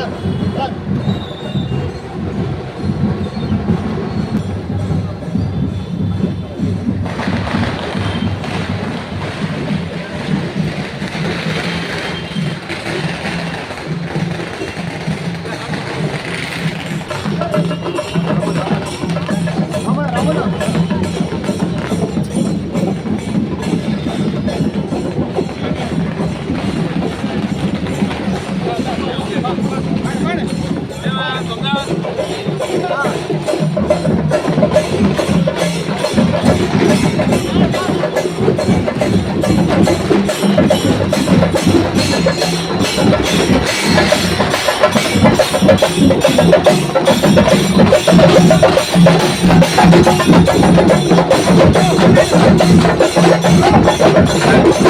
run, run. Thank you.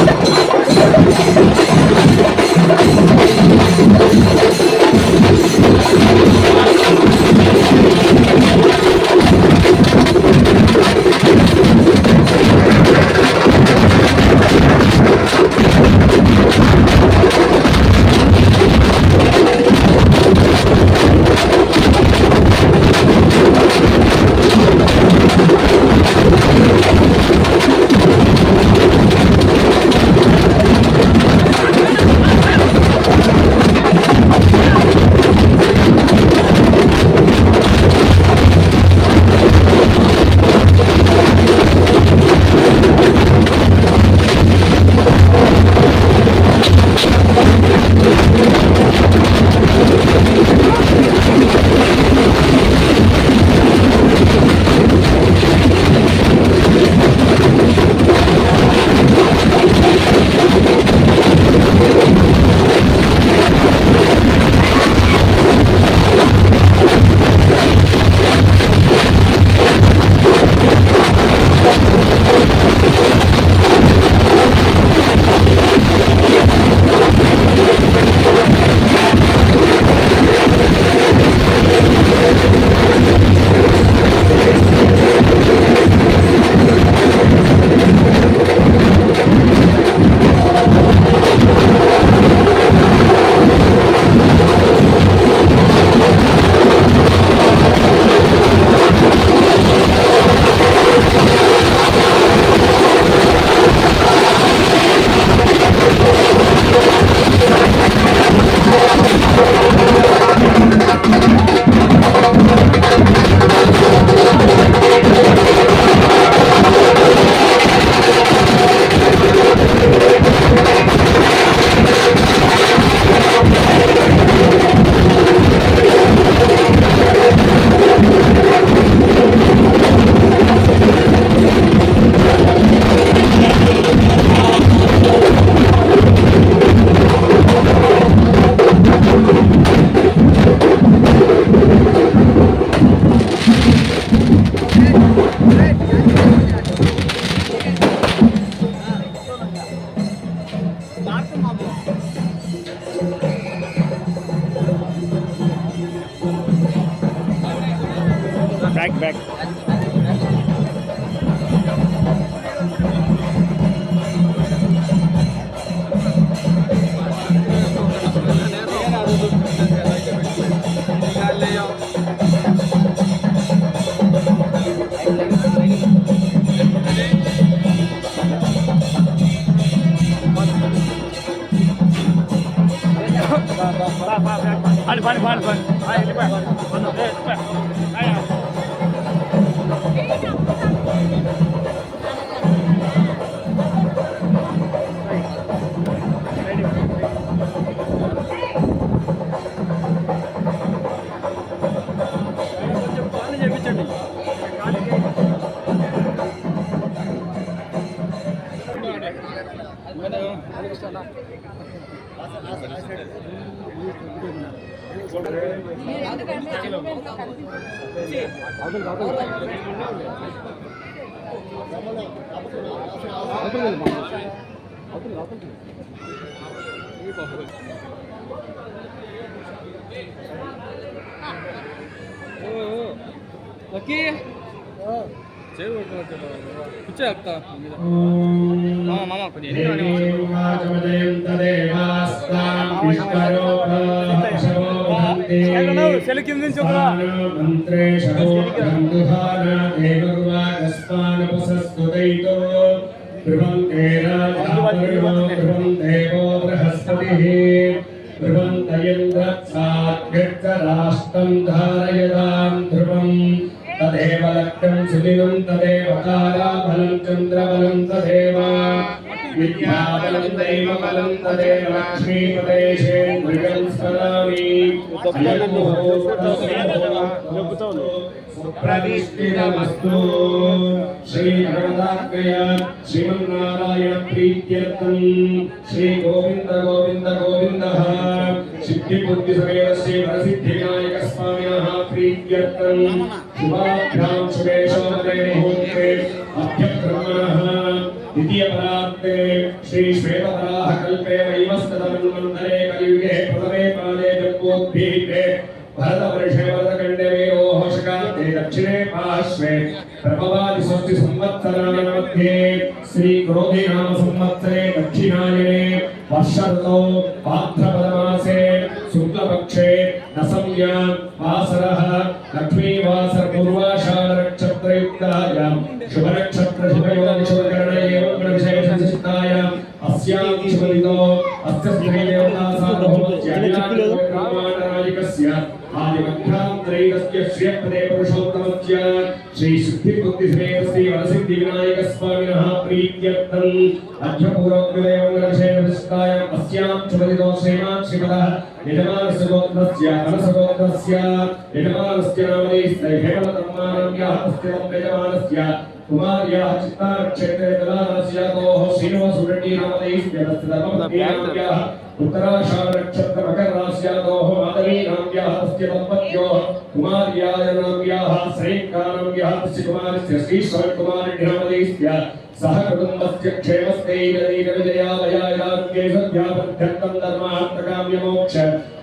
Vai, vai, vai. Vai, vai, vai. Vai, ele vai. Vai, ele vai. नक्की 어. 제일 올것 같아요. 붙자 약간 봅니다. 음. 마마 마마 그냥 옛날에 대마스당 ధ్రువంతయంద్రసాద్గచ్చరాష్టం ధారయదాం ధ్రువం. తదేవ లక్ష్యం సుదినం తదేవ తారాబలం చంద్రబలం తదేవ విద్యాబలం దైవబలం తదేవ లక్ష్మీపదేశేంద్రియం స్మరామి ప్రతిష్ఠితమస్తు శ్రీభగవదాగ్రయ శ్రీమన్నారాయణ ప్రీత్యర్థం. శ్రీ గోవింద గోవింద గోవింద సిద్ధి బుద్ధి సమేత శ్రీ ప్రీత్యర్థం శుభాభ్యాం శుభేశోదరే ముహూర్తే द्वितीयपरार्थे श्री श्वेतपराः कल्पे वैवस्वतमन्वन्तरे कलियुगे प्रथमे काले जम्बोद्भीते भरतवर्षे वरदखण्डे वेरोः शकाब्दे दक्षिणे पार्श्वे प्रभवादि षष्टि संवत्सराणां मध्ये श्री क्रोधि नाम संवत्सरे दक्षिणायने वर्षऋतौ भाद्रपदमासे शुक्लपक्षे दशम्या वासरः लक्ष्मीवासर वरसिद्धिविनायकस्वामिनः प्रीत्यर्थम् अध्यपूर्वकृदेवविशेषसिद्धायाम् अस्यां शुभदिनो श्रीमान् श्रीमदः यजमानस्य गोत्रस्य मनसगोत्रस्य यजमानस्य नामधेयस्य हेमलतम्मानव्याः तस्य यजमानस्य कुमार्याः चित्तारक्षेत्रे दलानस्यातोः श्रीनिवासुरेड्डी नामधेयस्य तस्य धर्मपत्न्याः उत्तराषाढनक्षत्रमकररास्यातोः माधवीनाम्याः तस्य दम्पत्योः कुमार्याय नाम्याः श्रेङ्कानाम्याः तस्य कुमारस्य श्रीश्वरकुमारेड्डी नामधेयस्य सह कुटुम्बस्य क्षेमस्थैरदैरविजयालयायाज्ञे सद्यापत्यर्थं धर्मार्थकाम्यमोक्ष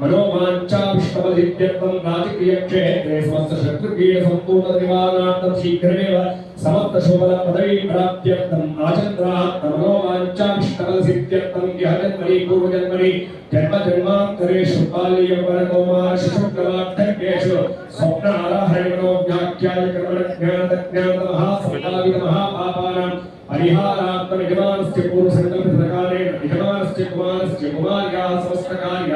మనోవాంఛావిష్టమధిత్యర్థం రాజకీయక్షేత్రే సమస్త శత్రుకీడ సంపూర్ణ నివారణార్థం శీఘ్రమేవ సమస్త శుభల పదవీ ప్రాప్త్యర్థం ఆచంద్రార్థ మనోవాంఛావిష్టమధిత్యర్థం యహ జన్మని పూర్వజన్మని జన్మ జన్మాంతరేషు బాల్య వరకౌమార శుక్రవార్ధక్యేషు స్వప్న ఆరాహణ మనోవ్యాఖ్యాయ కర్మణ జ్ఞాన జ్ఞాన మహాసంభావిత మహాపాపానాం పూర్వసంకల్పిత కాలేన నిజమానస్య కుమారస్య కుమార్యా సమస్త కార్య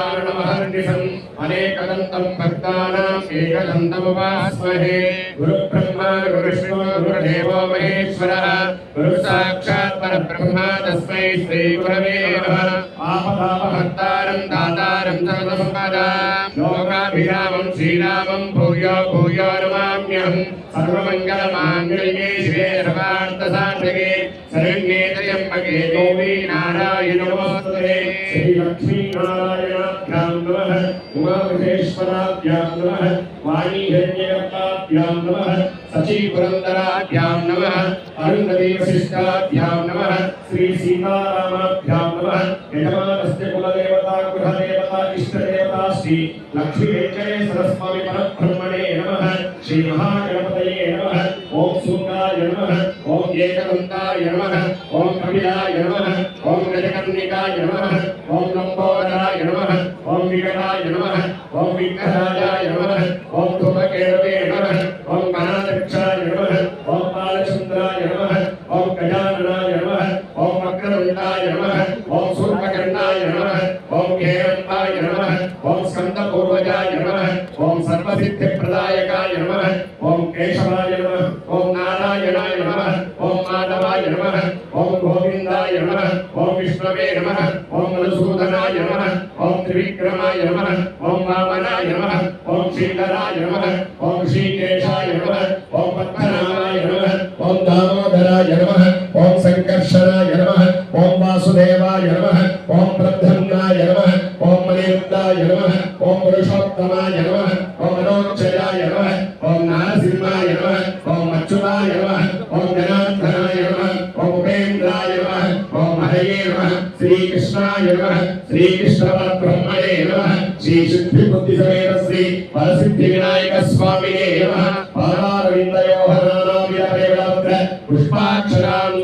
अनेकदन्तं भक्तानाम् एकदन्तमुपास्महे गुरुब्रह्मा गुरुविष्णु गुरुदेवो महेश्वरः गुरुसाक्षात् परब्रह्म तस्मै श्रीगुरवे नमः आपदापहर्तारं दातारं सर्वसम्पदां लोकाभिरामं श्रीरामं भूयो भूयो नमाम्यहं सर्वमङ्गलमाङ्गल्ये शिवे सर्वार्थसाधके शरण्ये శ్రీపతే దేవీ నారాయణమోస్తురే శ్రీ లక్ష్మీ నారాయణాభ్యాం నమ. ఉమామృతేశ్వరాభ్యాం నమ. వాణీహన్యకర్తాభ్యాం నమ సచీపురందరాభ్యాం నమ. అరుంధదీవశిష్టాభ్యాం నమ. శ్రీ సీతారామాభ్యాం నమ. యజమానస్య కులదేవత గృహదేవత ఇష్టదేవత శ్రీ లక్ష్మీ వెంకటేశ్వరస్వామి పరబ్రహ్మణే నమ. శ్రీ మహాగణపతయే నమ. ఓం సూర్యాయ నమ. ஏகதந்தாய நம ஓம் கபிலாய நம ஓம் கஜகர்ணிகாய நம ஓம் லம்போதராய நம ஓம் விகடாய நம ஓம் விக்னராஜாய நம ஓம் துபகேரவே நம ஓம் கணாதக்ஷாய நம ஓம் பாலசுந்தராய நம ஓம் கஜானனாய நம ஓம் வக்ரவிண்டாய நம ஓம் சூர்பகர்ணாய நம ஓம் கேரம்பாய நம ஓம் ஸ்கந்தபூர்வஜாய நம ஓம் சர்வசித்திப்பிரதாயகாய நம ஓம் கேசவாய நம నమః ఓం మధుసూదనాయ నమః ఓం త్రివిక్రమాయ నమ ఓం వామనాయ నమ ఓం శ్రీధరాయ నమ ఓం శ్రీకేశాయ నమ ఓం పద్మనాభాయ నమ ఓం దామోదరాయ నమ ఓం సంకర్షణాయ నమ ఓం వాసుదేవాయ నమ ఓం ప్రద్యుమ్నాయ నమ ఓం మణిరుద్ధాయ నమ ఓం పురుషోత్తమాయ నమ ఓం మనోక్షయాయ నమ ఓం నారసింహాయ నమ ఓం అచ్యుతాయ నమ ఓం శ్రీకృష్ణాయ నమః. శ్రీకృష్ణ పరబ్రహ్మణే నమః. శ్రీ సిద్ధి బుద్ధి సమేత శ్రీ వరసిద్ధి వినాయక స్వామినే నమః పాదారవిందయోహనానామిరవేళాత్ర పుష్పాక్షరాన్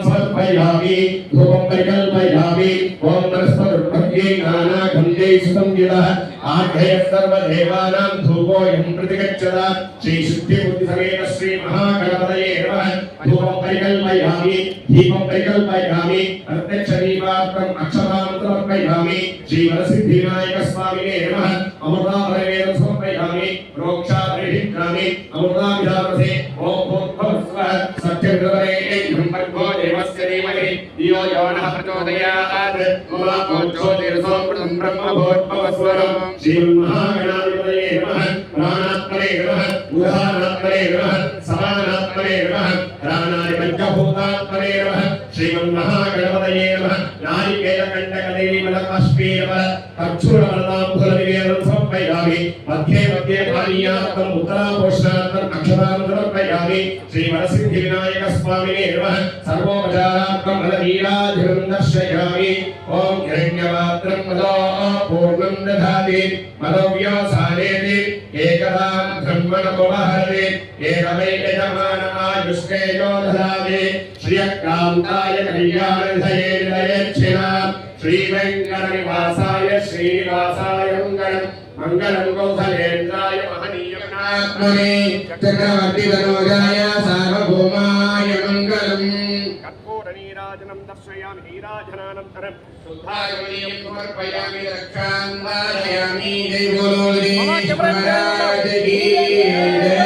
సమర్పయామి ధూపం పరికల్పయామి సర్వదేవానాం ధూపోయం ప్రతిగచ్చత శ్రీ సిద్ధి బుద్ధి సమేత శ్రీ మహాగణపతయే నమః. ధూపం పరికల్పయామి దీపం పరికల్పయామి ప్రత్యక్ష దీపాత్రం అక్షరాం సమర్పయామి శ్రీ వరసిద్ధి వినాయక స్వామినే నమః అమృతాపరవేద సమర్పయామి ఓం ధీమహి ధియో యో నః ప్రచోదయాత్ మమ జ్యోతిర్సోమృతం బ్రహ్మభూర్భువస్వరం శ్రీమన్మహాగణాధిపతయే నమః ప్రాణాత్మనే నమః ఉదాహరణాత్మనే నమః సమానాత్మనే నమః ప్రాణాది పంచభూతాత్మనే నమః శ్రీమన్మహాగణపతయే నమః నారికేల కండకదేవి మలకాష్మీరవ కక్షురవరదాంబుల నివేదనం సమర్పయామి మధ్యే మధ్యే పానీయాత్మం ఉత్తరాపోషణాత్మం అక్షరాన్ని సమర్పయామి శ్రీ వరసిద్ధి వినాయక స్వామినే నమః సర్వోపచారాత్మం మలనీరాధిరం దర్శయామి ఓం హిరణ్యమాత్రం మదో పూర్ణం దధాతి మదవ్యాసారేతి ఏకదాం బ్రహ్మణముపహరే ఏకమై యజమానమాయుష్కేజో దదాతి శ్రియకాంతాయ కళ్యాణధయే నిలయచ్చినా శ్రీవేంకటనివాసాయ శ్రీనివాసాయ మంగళం మంగళం కౌసలేంద్రాయ మహనీయమనాత్మనే చక్రవర్తి తనోజాయ సార్వభౌమాయ మంగళం. కర్పూరనీరాజనం దర్శయామి నీరాజనానంతరం. శుద్ధాగమనీయం సమర్పయామి రక్షాందారయామి జై బోలో గణేష్ మహారాజ్ కీ జై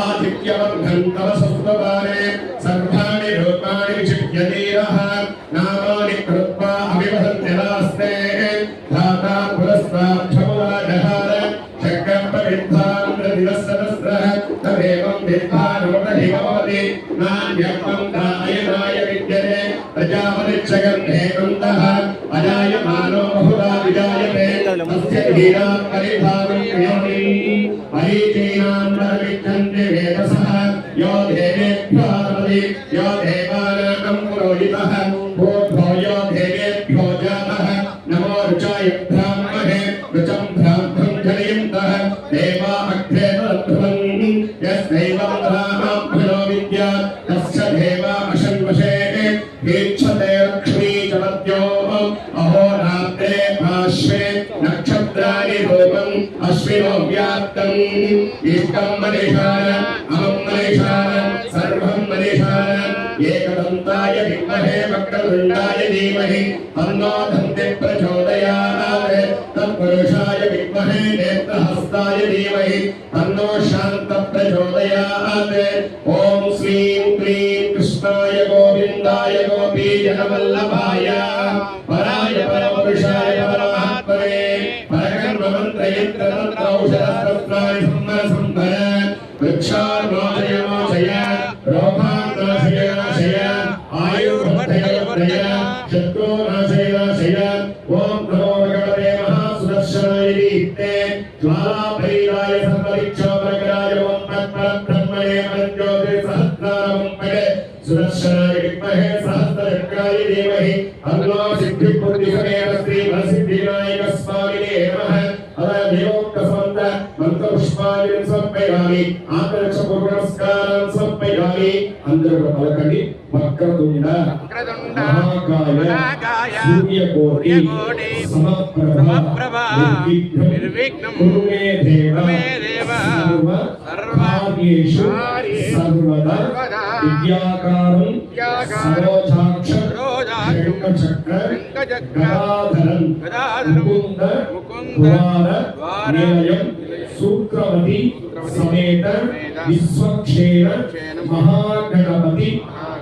ఆదిత్యవర్ధం తవ సంస్తవారే సర్వాణి రూపాణి విచిత్య ధీరః నామాని కృత్వా అవివహన్యలాస్తే ధాతా పురస్వాక్షములాజహార చక్రం ప్రవిద్ధాంద్రదివసనస్రః తదేవం విద్ధానమహిమవతి నాణ్యత్వం దాయనాయ విద్యతే ప్రజాపతిచ్చగంధేకంతః అజాయమానో బహుదా విజాయతే తస్య అశ్వినో వ్యాప్తం ఇష్టం మనీషాయ అహం మనీషాయ మనీషాన ఏకదంతాయ విద్మహే వక్రతుండాయ ధీమహి. తన్నో దంతి ప్రచోదయాత్ తత్పురుషాయ విద్మహే నేత్రహస్తాయ ధీమహి. తన్నో శాంత ప్రచోదయాత్ ఓం శ్రీం క్లీం కృష్ణాయ शत्रो नाशय नाशय ओम మహాకాయ సూర్యకోటి సమప్రభ నిర్విఘ్నం మే దేవ కురు మే దేవ సర్వ సర్వ కార్యేషు కార్యేషు సర్వదా విద్యాకారం విద్యాకారం సరోజాక్ష సరోజాక్షం శంఖచక్ర శంఖచక్ర గదాధరం ముకుంద నిలయం సూత్రవతి సమేత విశ్వక్షేణ మహాగణపతి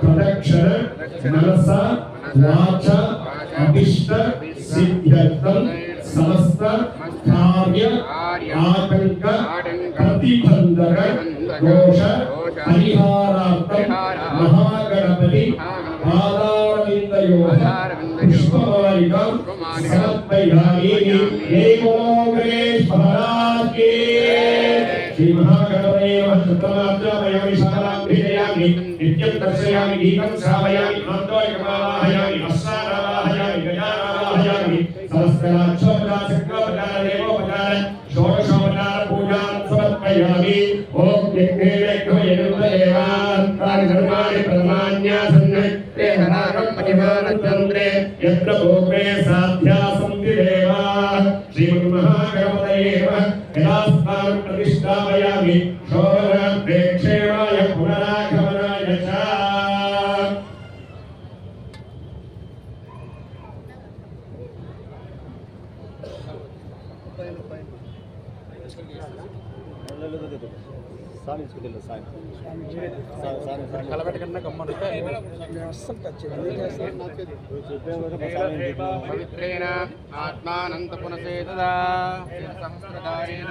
ప్రదక్షిణ మనస వాచ అభిష్ట సిద్ధ్యర్థం సమస్త కార్య ఆటంక ప్రతిబంధక దోష పరిహారార్థం మహాగణపతి పాదారవిందయో పుష్పమాలికం సమర్పయామి దేవో గణేష్ మహారాజ్ ఓం చంద్రే ఎత్ర భూమే సాధ్యా పవిత్రేణ ఆత్మానంత పునసే తదా సహస్రధారేణ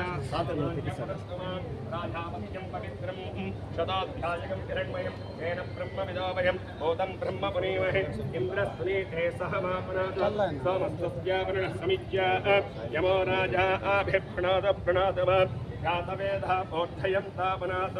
శతాధ్యాయకం హిరణ్మయం తేన బ్రహ్మవిదావయం భూతం బ్రహ్మ పునీమహే ఇంద్రస్తునీతే సహ మాపనాతు సోమస్తస్యావరుణ సమిత్యా యమో రాజా ఆభిప్రణాద ప్రణాదమాత్ జాతవేద బోద్ధయం తాపనాత్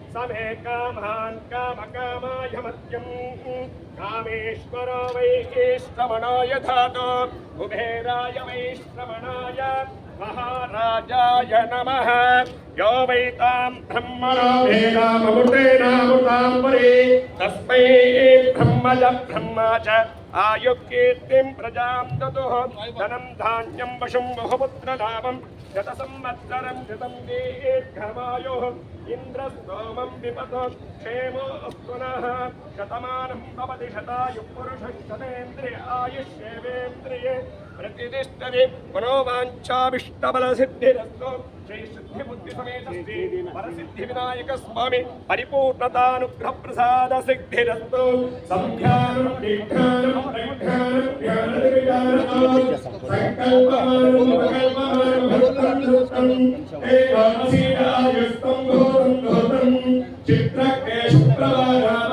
سی کام کام یو ویتا آئے کیجا دن دشوتھا م ధనం శత సంవత్సరం శతం దీర్ఘమాయు ఇంద్రస్తోమం విపద క్షేమో పునః శతమానం భవతి శతాయు పురుష శతేంద్రియ ఆయుష్యేవేంద్రియే ప్రతిష్టది మనోవాంఛాభిష్టబల సిద్ధిరస్తో శ్రీ వినాయక స్వామి పరిపూర్ణతానుగ్రహ ప్రసాద సిద్ధిరస్తో చిత్రకే విఘ్నానం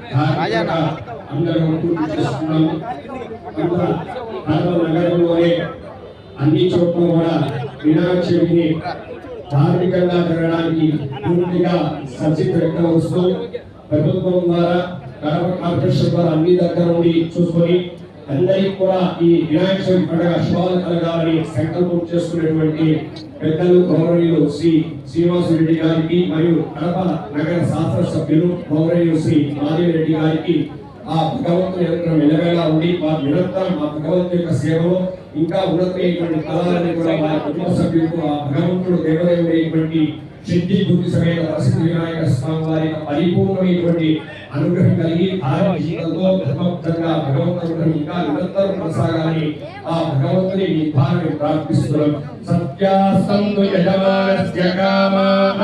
అందరూ నగరంలోనే అన్ని చోట్ల కూడా వినాయక చవితిని ధార్మికంగా జరగడానికి పూర్తిగా సబ్సిడీ వ్యక్తం వస్తూ ప్రభుత్వం ద్వారా కార్పొరేషన్ ద్వారా అన్ని దగ్గర నుండి చూసుకొని అందరికీ కూడా ఈ వినాయక చవితి పండుగ శుభాలు కలగాలని సంకల్పం చేసుకునేటువంటి పెద్దలు గౌరవనీయులు శ్రీ శ్రీనివాస రెడ్డి గారికి మరియు కడప నగర శాస్త్ర సభ్యులు గౌరవనీయులు శ్రీ మాధవి రెడ్డి గారికి ఆ భగవంతుని నిరంతరం మెల్లవేలా ఉండి వారి నిరంతరం ఆ భగవంతు యొక్క సేవలో ఇంకా ఉన్నతమైనటువంటి కళాలని కూడా వారి కుటుంబ సభ్యులకు ఆ భగవంతుడు దేవదేవుడైనటువంటి సిద్ధి బుద్ధి సమేత వరసిద్ధి వినాయక స్వామి వారి పరిపూర్ణమైనటువంటి అనుగ్రహం కలిగి ఆయన జీవితంలో భగవంతంగా భగవంతుడు ఇంకా నిరంతరం కొనసాగాలని ఆ భగవంతుని భారని ప్రార్థిస్తున్నాం. సత్యాసందు యజమానస్య కామాః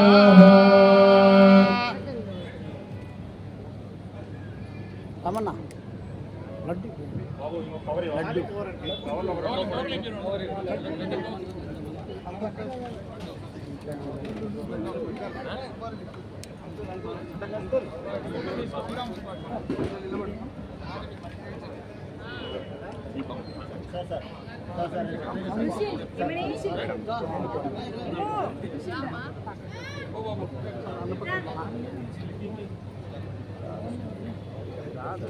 లడ్డు. లడ్డు. రాదు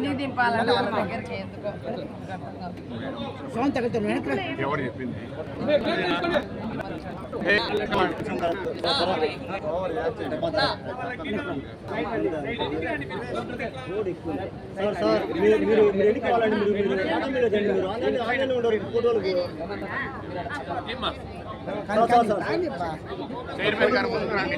ఎందుకు దింపాలంటే వాళ్ళ దగ్గరికి ఎందుకు ఫోన్ తగ్గుతారు వెనక్కి ఎవరు చెప్పింది సార్ సార్ మీరు మీరు మీరు ఎన్ని కావాలండి మీరు మీరు మీద రండి మీరు ఆన్లైన్ ఆన్లైన్లో ఉండరు చైర్మన్ గారు ముందుకు రండి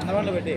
அந்த வாண்டில் போயிட்டு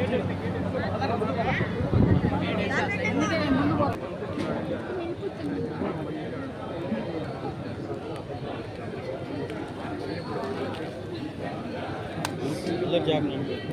Good job, man.